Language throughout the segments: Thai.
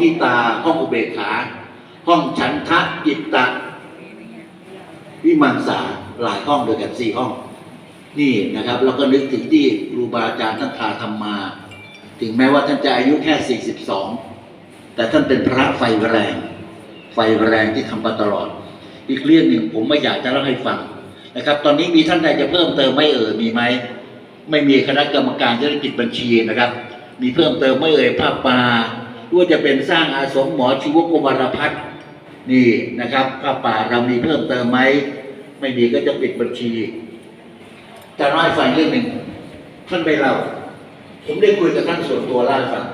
ทิตา ห้องอุเบกขา ห้องฉันทะจิตตะ วิมังสาหลายห้องด้วยกันสี่ห้อง นี่นะครับเราก็นึกถึงที่ครูบาอาจารย์ท่านพาทำมา ถึงแม้ว่าท่านจะอายุแค่ 42 แต่ท่านเป็นพระไฟแรง ไฟแรงที่ทำมาตลอด อีกเรื่องหนึ่งผมไม่อยากจะเล่าให้ฟังนะครับ ตอนนี้มีท่านใดจะเพิ่มเติมไหม่เอ่ยมีไหมไม่มีคณะกรรมการธุรกิจบัญชีนะครับ มีเพิ่มเติมไหม่เอ่ยภาพปลา ว่าจะเป็นสร้างอาสมหมอชีวกวรพัฒน์นี่นะครับภาพป่าเรามีเพิ่มเติมไหมไม่มีก็จะปิดบัญชีจะเล่ายฟังเรื่องหนึ่งท่านไปเล่าผมได้คุยกับท่านส่วนตัวเล่าฟัง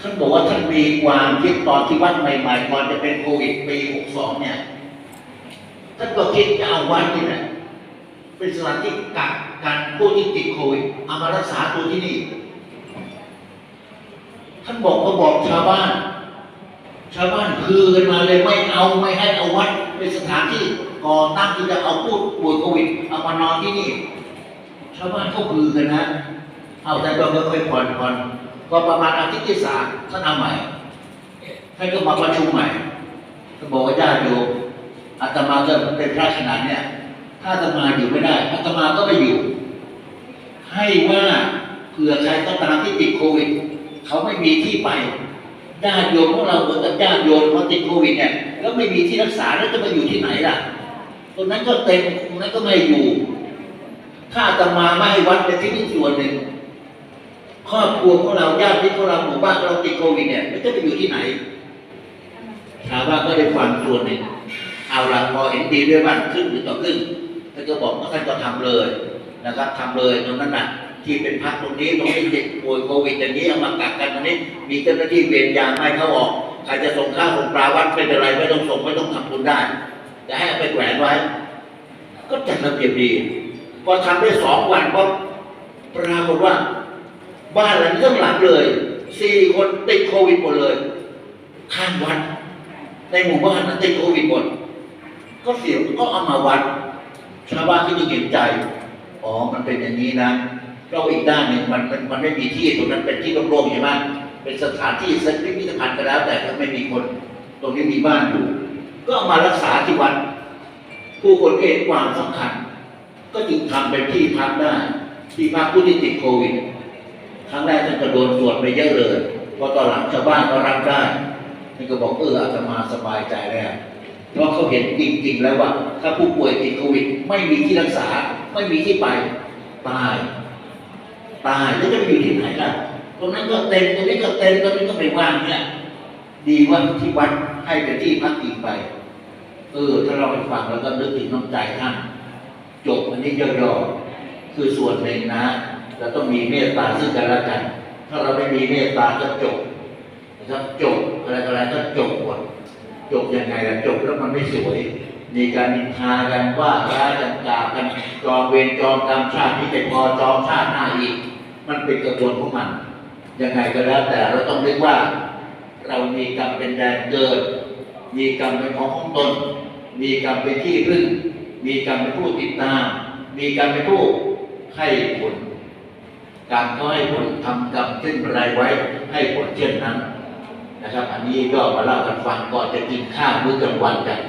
ท่านบอกว่าท่านมีความคิดตอนที่วัดใหม่ๆก่อนจะเป็นโควิดปี 62 เนี่ย ท่านก็คิดจะเอาวัดนี่แหละเป็นสถานที่กักกันผู้ที่ติดโควิดเอามารักษาตัวที่นี่ ท่านบอกก็บอกชาวบ้าน ชาวบ้านคือกันมาเลยไม่เอาไม่ให้เอาวัดเป็นสถานที่ก่อตั้งที่จะเอาผู้ป่วยโควิดเอามานอนที่นี่ ชาวบ้านเขาคือกันนะ เอาแต่ก็ค่อยๆผ่อนผ่อนพอประมาณอาทิตย์ที่สามท่านเอาใหม่ท่านก็มาประชุมใหม่ท่านบอกว่าญาติโยมอาตมาก็เป็นพระขนาดเนี้ยถ้าอาตมาอยู่ไม่ได้อาตมาก็ไม่อยู่ ให้ว่าเผื่อใครก็ตามที่ติดโควิด เขาไม่มีที่ไปญาติโยมของเราเหมือนกับญาติโยมเขาติดโควิดเนี่ยแล้วไม่มีที่รักษาแล้วจะไปอยู่ที่ไหนล่ะตรงนั้นก็เต็มตรงนั้นก็ไม่อยู่ ถ้าอาตมาไม่ให้วัดเป็นที่พึ่ส่วนหนึ่งครอบครัวของเราญาติพี่ของเราหมู่บ้านเราติดโควิดเนี่ยมันจะไปอยู่ที่ไหนชาวบ้านก็ได้ฟังส่วนหนึ่งเอาละพอเห็นดีด้วยบ้านครึ่งหรือต่อครึ่งท่านก็บอกว่าท่านก็ทำเลยนะครับทำเลยตรงนั้นน่ะ ที่เป็นพักตรงนี้ตรงนี้เด็กป่วยโควิดอย่างนี้เอามากักกันตรงนี้ มีเจ้าหน้าที่เวรยามไม่เข้าออกใครจะส่งข้าวส่งปลาวัดไม่เป็นไรไม่ต้องส่งไม่ต้องทำบุญได้จะให้ไปแขวนไว้ ก็จัดระเบียบดีพอทำได้สองวันก็ปรากฏว่า บ้านหลังนี้ทั้งหลังเลยสี่คนติดโควิดหมดเลย ข้างวัด ในหมู่บ้านนั้นติดโควิดหมดก็เสียก็เอามาวัดชาวบ้านก็ยิ่งเห็นใจ อ๋อ มันเป็นอย่างนี้นะ เราอีกด้านหนึ่งมันมันมันไม่มีที่ตรงนั้นเป็นที่โล่งๆใช่ไหมเป็นสถานที่สักพิพิธภัณฑ์ก็แล้ว แต่ถ้าไม่มีคน ตรงนี้มีบ้านอยู่ ก็มารักษาที่วัดผู้คนเห็นความสำคัญ ก็จึงทำเป็นที่พักได้ที่พักผู้ที่ติดโควิดครั้งแรกท่านก็โดนตรวจไปเยอะเลยพอตอนหลังชาวบ้านก็รับได้ท่านก็บอกเอออาตมาสบายใจแล้วเพราะเขาเห็นจริง ๆ แล้วว่า ถ้าผู้ป่วยติดโควิด ไม่มีที่รักษาไม่มีที่ไปตาย ตายแล้วจะไปอยู่ที่ไหนล่ะตรงนั้นก็เต็มตรงนี้ก็เต็มตรงนี้ก็ไม่ว่างเนี่ย ดีว่าที่วัดให้เป็นที่พักอีกไป เออ ถ้าเราไปฟังแล้วก็นึกถึงน้ำใจท่านจบอันนี้ย่อๆคือส่วนหนึ่งนะเราต้องมีเมตตาซึ่งกันและกัน ถ้าเราไม่มีเมตตาก็จบนะครับจบอะไรอะไรก็จบหมดจบยังไงล่ะจบแล้วมันไม่สวย มีการนินทากันว่าร้ายกันกล่าวกันจองเวรจองกรรมชาตินี้เป็นพอจองชาติหน้าอีก มันเป็นกระบวนของมันยังไงก็แล้วแต่เราต้องนึกว่า เรามีกรรมเป็นแดนเกิด มีกรรมเป็นของของตน มีกรรมเป็นที่พึ่ง มีกรรมเป็นผู้ติดตาม มีกรรมเป็นผู้ให้ผลการเขาให้ผลทำกรรมขึ้นไรไว้ ให้ผลเช่นนั้นนะครับ อันนี้ก็มาเล่ากันฟังก่อนจะกินข้าวมื้อกลางวันกัน